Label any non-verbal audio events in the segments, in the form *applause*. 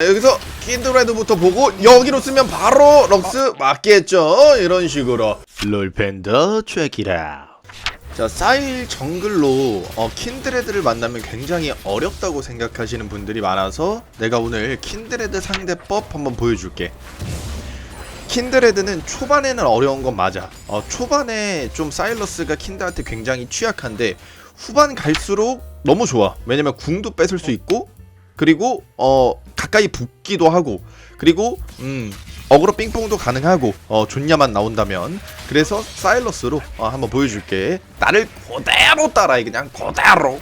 여기서 킨드레드부터 보고 여기로 쓰면 바로 럭스 맞겠죠? 이런 식으로. 롤팬더 체키라. 자 사일 정글로 어, 킨드레드를 만나면 굉장히 어렵다고 생각하시는 분들이 많아서 내가 오늘 킨드레드 상대법 한번 보여줄게. 킨드레드는 초반에는 어려운 건 맞아. 어, 초반에 좀 사일러스가 킨드한테 굉장히 취약한데 후반 갈수록 너무 좋아. 왜냐면 궁도 뺏을 수 있고 그리고 어 가까이 붙기도 하고 그리고 음 어그로 삥뽕도 가능하고 어 존냐만 나온다면 그래서 사일러스로 어, 한번 보여줄게 나를 그대로 따라해 그냥 그대로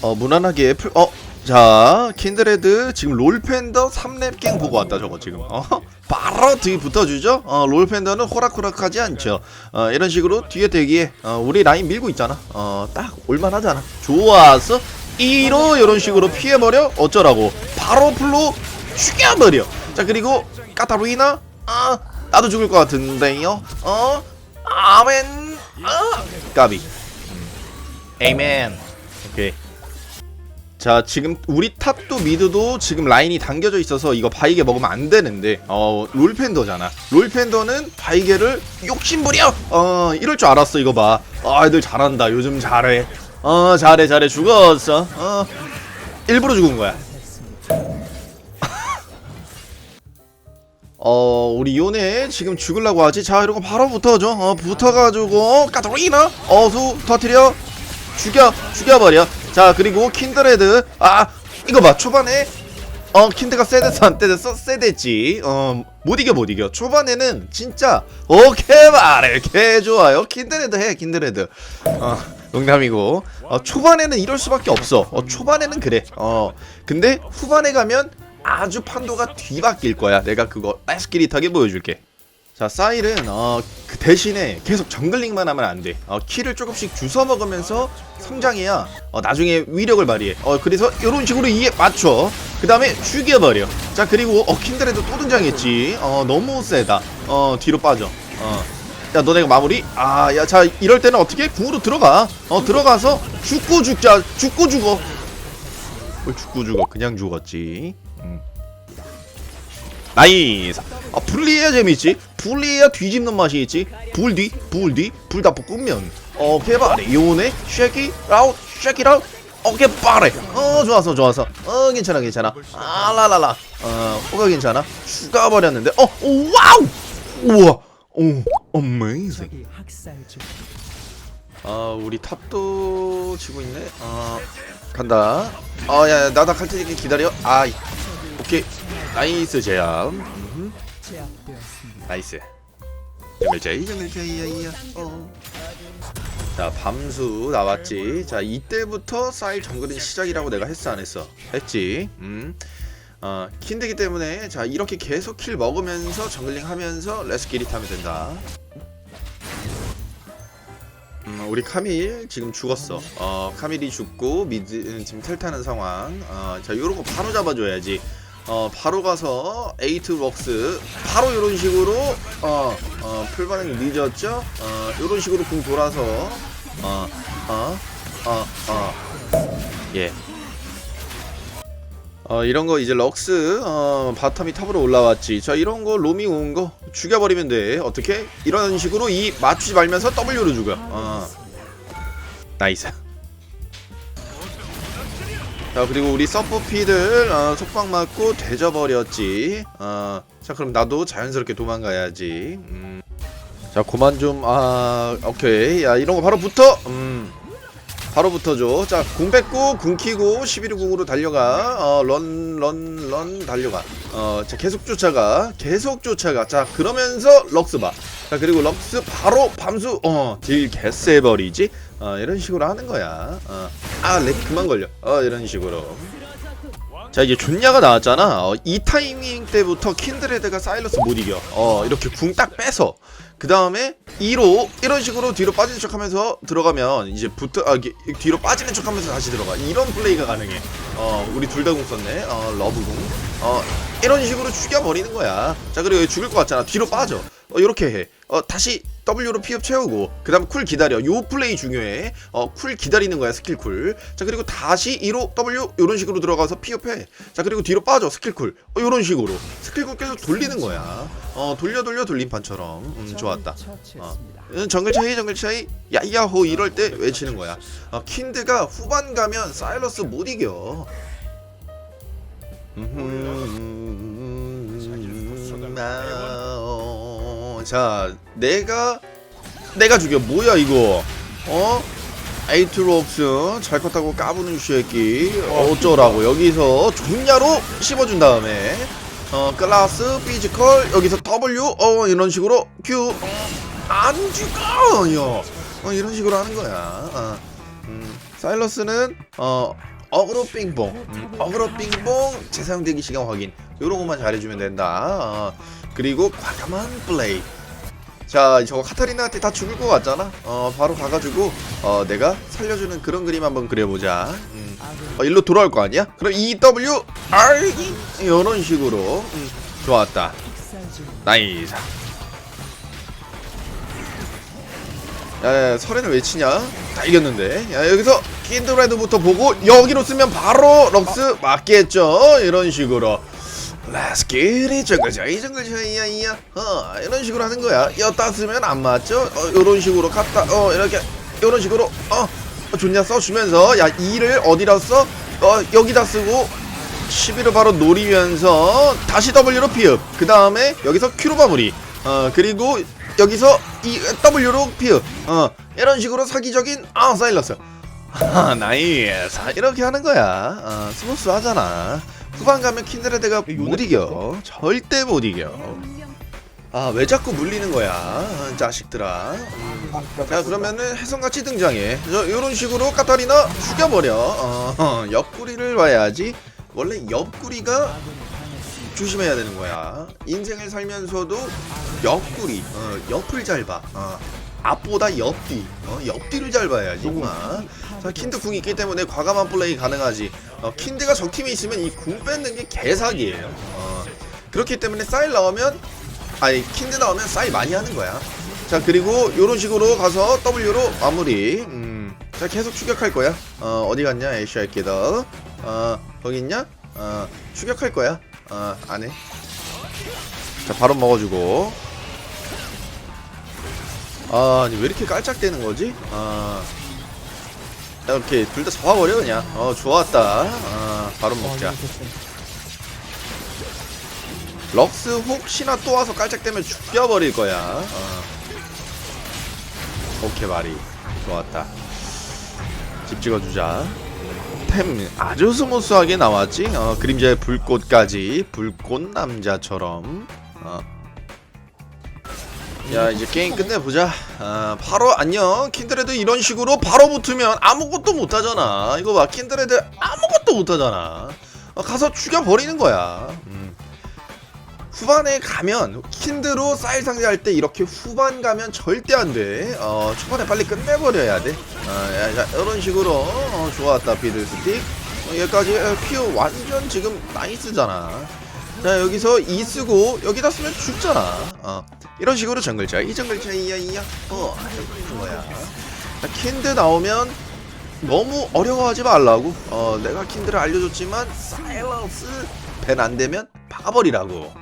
어 무난하게 풀 어. 자, 킨드레드 지금 롤팬더 3렙 갱 보고 왔다 저거 지금. 어? *laughs* 바로 뒤 붙어주죠. 어, 롤팬더는 호락호락하지 않죠. 어, 이런 식으로 뒤에 대기에 어, 우리 라인 밀고 있잖아. 어, 딱 올만하잖아. 좋았어. 2로 이런 식으로 피해버려 어쩌라고. 바로 풀로 죽여버려. 자 그리고 까타루이나 아 나도 죽을 것 같은데요. 어 아멘. 아 까비. 에이멘. 오케이. 자 지금 우리 탑도 미드도 지금 라인이 당겨져 있어서 이거 바이게 먹으면 안 되는데 어 롤팬더잖아 롤팬더는 바이게를 욕심부려 어 이럴 줄 알았어 이거 봐 아 애들 잘한다 요즘 잘해 어 잘해 잘해 죽었어 어 일부러 죽은 거야 어 우리 요네 지금 죽을라고 하지? 자 이러고 바로 붙어줘. 어 붙어가지고 까토리나? 어수 터트려. 죽여 죽여버려. 자 그리고 킨드레드. 아 이거 봐. 초반에 어 킨드가 세대서 안 때렸어? 세댔지. 어 못 이겨 못 이겨. 초반에는 진짜 오케이 말해. 개 좋아요. 킨드레드 해 킨드레드. 어 농담이고. 어 초반에는 이럴 수밖에 없어. 어 초반에는 그래. 어 근데 후반에 가면 아주 판도가 뒤바뀔 거야 내가 그거 에스키릿하게 보여줄게 자 사일은 어, 그 대신에 계속 정글링만 하면 안 돼. 어, 키를 조금씩 주워 먹으면서 성장해야 어, 나중에 위력을 발휘해. 어, 그래서 이런 식으로 이에 맞춰. 그 다음에 죽여버려. 자 그리고 어 킨드레도 또 등장했지. 어 너무 세다. 어 뒤로 빠져. 어. 야 너네가 마무리. 아 야 자 이럴 때는 어떻게 궁으로 들어가. 어 들어가서 죽고 죽자. 죽고 죽어. 뭘 죽고 죽어? 그냥 죽었지. 음. 나이스. 아 분리해야 재밌지? 분리해야 뒤집는 맛이 있지? 불뒤 불뒤 불다 볶으면. 어 개발해 요네 쉐키 아웃 쉐키 아웃. 오케이 빠래 어 좋았어 좋았어 어 괜찮아 괜찮아. 아라라라. 어 뭐가 괜찮아? 죽어버렸는데. 어 오, 와우! 우와. 오 어메이징 아 우리 탑도 지고 있네. 어 간다. 어야 나다 칼 테니까 기다려. 아 오케이 나이스 제압 음흠. 나이스 정글제이야이야 어. 자 밤수 나왔지 자 이때부터 사일 정글은 시작이라고 내가 했어 안 했어 했지 음. 어, 킨드기 때문에 자 이렇게 계속 킬 먹으면서 정글링 하면서 레스키릿 하면 된다 음, 우리 카밀 지금 죽었어. 어, 카밀이 죽고 미드 지금 텔타는 상황. 어, 자, 요런 거 바로 잡아줘야지. 어, 바로 가서 에이트 웍스 바로 요런 식으로 어, 어, 풀반응이 늦었죠? 어, 요런 식으로 궁 돌아서 어, 어, 어, 어. 예. 어 이런 거 이제 럭스 어 바텀이 탑으로 올라왔지 자 이런 거 로밍 온 거 죽여버리면 돼 어떻게 이런 식으로 이 맞추지 말면서 W로 죽여 어 나이스 자 그리고 우리 서포피들 어, 속박 맞고 되져버렸지 어 자 그럼 나도 자연스럽게 도망가야지 음. 자 그만 좀아 오케이 야 이런 거 바로 붙어 음 바로 붙어줘. 자, 궁 뺏고, 궁 키고, 11호 궁으로 달려가. 어, 런, 런, 런, 달려가. 어, 자, 계속 쫓아가. 계속 쫓아가. 자, 그러면서 럭스 봐. 자, 그리고 럭스 바로 밤수, 어, 딜 개쎄버리지? 어, 이런 식으로 하는 거야. 어, 아, 렉 그만 걸려. 어, 이런 식으로. 자 이제 존야가 나왔잖아. 어, 이 타이밍 때부터 킨드레드가 사일러스 못 이겨. 어 이렇게 궁 딱 빼서. 그 다음에 2로 이런 식으로 뒤로 빠지는 척 하면서 들어가면 이제 붙어 아, 뒤로 빠지는 척 하면서 다시 들어가. 이런 플레이가 가능해. 어 우리 둘 다 궁 썼네. 어 러브궁. 어 이런 식으로 죽여버리는 거야. 자 그리고 얘 죽을 것 같잖아. 뒤로 빠져 어, 이렇게 해. 어, 다시 W로 피업 채우고 그 다음 쿨 기다려. 요 플레이 중요해. 어, 쿨 기다리는 거야 스킬 쿨. 자 그리고 다시 2로 W 요런 식으로 들어가서 피업해. 자 그리고 뒤로 빠져 스킬 쿨. 어, 요런 식으로 스킬 쿨 계속 돌리는 거야. 어 돌려 돌려 돌림판처럼. 음, 좋았다. 어. 음, 정글 차이 정글 차이 야야호 이럴 때 외치는 거야. 어, 킨드가 후반 가면 사일러스 못 이겨. 음, 아, 자, 내가 내가 죽여. 뭐야 이거? 어? 에이트록스 잘 컸다고 까부는 새끼. 어쩌라고. 여기서 종야로 씹어준 다음에 어 클라스 피지컬 여기서 W 어 이런 식으로 Q. 어, 안 죽어 요 어, 이런 식으로 하는 거야. 어, 음, 사일러스는 어 어그로 빙봉 음, 어그로 빙봉 재사용되기 시간 확인. 요런 것만 잘해주면 된다. 어, 그리고 과감한 플레이. 자 저거 카타리나한테 다 죽을 것 같잖아? 어 바로 가가지고 어 내가 살려주는 그런 그림 한번 그려보자. 음. 어, 일로 돌아올 거 아니야? 그럼 EW R 이런 식으로. 음, 좋았다. 나이스. 야, 야 설에는 왜 치냐? 다 이겼는데. 야 여기서 킨드레드부터 보고 여기로 쓰면 바로 럭스 맞겠죠? 이런 식으로 Let's get it. 정글차이 정글차이 야 이야. 어 이런 식으로 하는 거야. 여따 쓰면 안 맞죠? 어 요런 식으로 갔다 어 이렇게. 요런 식으로 어, 어 좋냐 써주면서 야 2를 어디다 써? 어 여기다 쓰고. 11을 바로 노리면서 다시 W로 피읍. 그 다음에 여기서 Q로 마무리. 어 그리고 여기서 이 W로 피읍. 어 이런 식으로 사기적인 아 사일러스. *laughs* 아 나이스. 이렇게 하는 거야. 어, 스무스 하잖아 후반 가면 킨드레드가 못 이겨. 절대 못 이겨. 아 왜 자꾸 물리는 거야 아, 자식들아. 음. 자 그러면은 혜성같이 등장해. 저 요런 식으로 카타리나 죽여버려. 어, 어, 옆구리를 봐야지. 원래 옆구리가 조심해야 되는 거야. 인생을 살면서도 옆구리 어, 옆을 잘봐. 어, 앞보다 옆뒤 어, 옆뒤를 잘 봐야지 정말 자 킨드 궁이 있기 때문에 과감한 플레이 가능하지 어, 킨드가 적팀에 있으면 이 궁 뺏는 게 개사기예요. 어, 그렇기 때문에 쌀 나오면 아니 킨드 나오면 쌀 많이 하는 거야. 자 그리고 요런 식으로 가서 W로 마무리. 음, 자 계속 추격할 거야. 어 어디 갔냐? 에이샤 키더. 어 거기 있냐? 어 추격할 거야. 어 안 해. 자 바로 먹어주고. 아 아니 왜 이렇게 깔짝대는 거지? 아 이렇게 둘다 잡아버려 그냥 어 좋았다 아 바로 먹자 럭스 혹시나 또 와서 깔짝대면 죽여버릴 거야. 어. 오케이 마리 좋았다. 집 찍어주자. 템 아주 스무스하게 나왔지. 어, 그림자의 불꽃까지 불꽃 남자처럼. 어. 야 이제 게임 끝내보자. 아, 바로 안녕. 킨드레드 이런 식으로 바로 붙으면 아무것도 못하잖아. 이거 봐 킨드레드 아무것도 못하잖아. 어, 가서 죽여버리는 거야. 음. 후반에 가면 킨드로 쌀 상대할 때 이렇게 후반 가면 절대 안 돼. 어, 초반에 빨리 끝내버려야 돼. 어, 야, 야, 이런 식으로 어, 좋았다 비들 스틱. 어, 여기까지 어, 피오 완전 지금 나이스잖아. 자 여기서 이 쓰고 여기다 쓰면 죽잖아. 어, 이런 식으로 정글자 이 정글자 이야 이야. 어, 그런 거야. 자 킨드 나오면 너무 어려워하지 말라고. 어, 내가 킨드를 알려줬지만 사일런스 밴안 되면 박아버리라고.